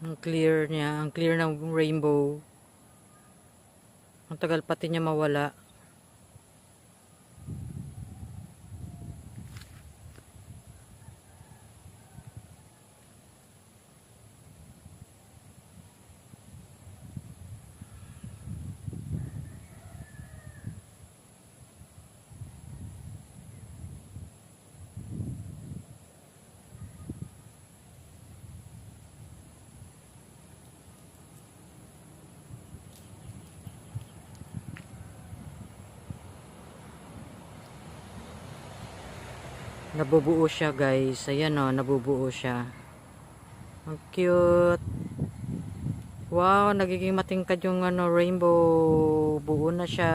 Ang clear niya, ang clear ng rainbow. Ang tagal pati niya mawala. Nabubuo siya guys. Ayan o, nabubuo siya. Ang cute. Wow, nagiging matingkad yung ano, rainbow. Buo na siya.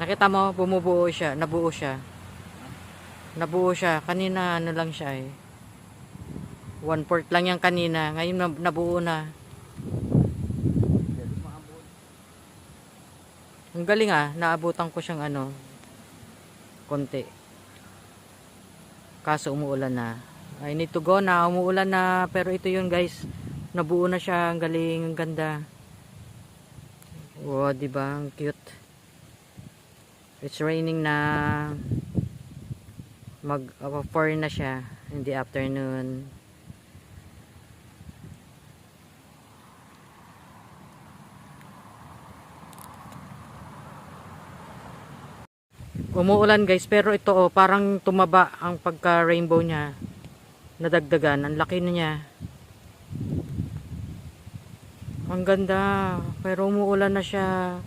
Nakita mo, bumubuo siya. Nabuo siya. Nabuo siya. Kanina ano lang siya eh. One fourth lang yan kanina. Ngayon nab- nabuo na. Ang galing ah. Naabutan ko siyang ano. Konti. Kaso umuulan na. I need to go na. Umuulan na. Pero ito yun guys. Nabuo na siya. Ang galing. Ang ganda. Wow, di ba? Ang cute. It's raining na. Mag uh, 4 na siya in the afternoon. Umuulan guys, pero ito oh, parang tumaba ang pagka rainbow niya. Nadagdagan, ang laki na niya. Ang ganda, pero umuulan na siya.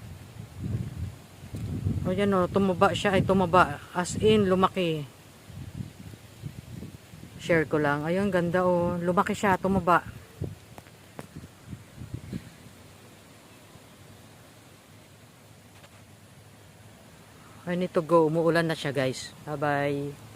O yan o, tumaba siya ay tumaba. As in, lumaki. Share ko lang. Ayun, ganda o. Lumaki siya, tumaba. I need to go. Umuulan na siya guys. Bye bye.